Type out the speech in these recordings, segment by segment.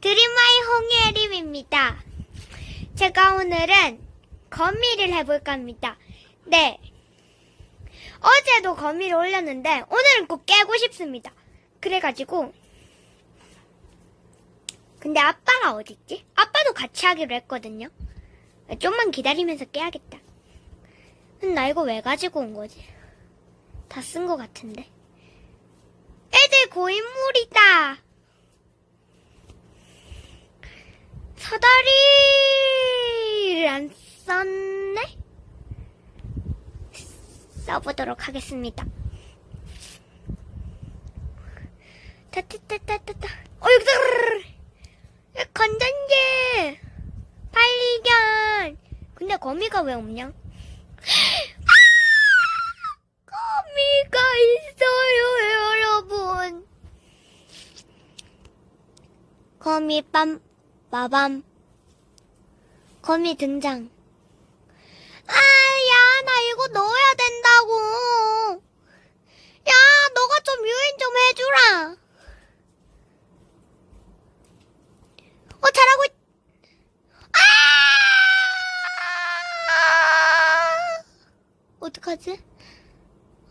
드림마이 홍예림입니다. 제가 오늘은 거미를 해볼까 합니다. 네. 어제도 거미를 올렸는데 오늘은 꼭 깨고 싶습니다. 그래가지고 근데 아빠가 어딨지? 아빠도 같이 하기로 했거든요. 좀만 기다리면서 깨야겠다. 나 이거 왜 가지고 온 거지? 다 쓴 거 같은데. 애들 고인물이다. 사다리를 안 썼네? 써보도록 하겠습니다. 타타타타타타. 어, 여기다! 건전지! 발리견! 근데 거미가 왜 없냐? 아! 거미가 있어요, 여러분. 거미 빰, 빠밤. 거미 등장. 아, 야, 나 이거 넣어야 된다고. 야, 너가 좀 유인 좀 해주라. 어, 잘하고 있... 아! 어떡하지?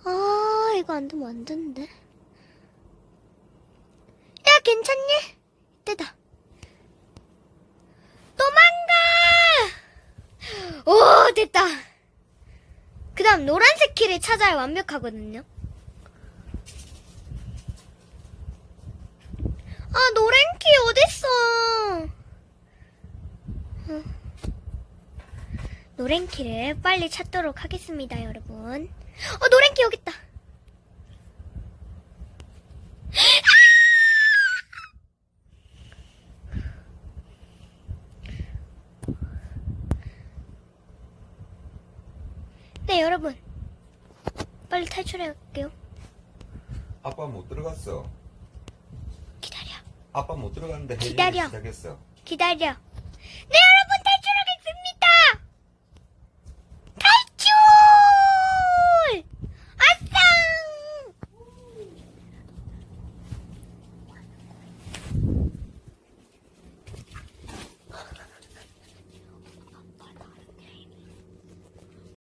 아, 이거 안 되면 안 되는데. 야, 괜찮니? 이때다. 오, 됐다. 그 다음 노란색 키를 찾아야 완벽하거든요. 아, 노란 키 어딨어? 어. 노란 키를 빨리 찾도록 하겠습니다, 여러분. 어, 노란 키 여기 있다. 네, 여러분. 빨리 탈출해갈게요. 아빠 못 들어갔어. 기다려. 아빠 못 들어갔는데 기다려. 시작했어. 기다려. 네, 여러분,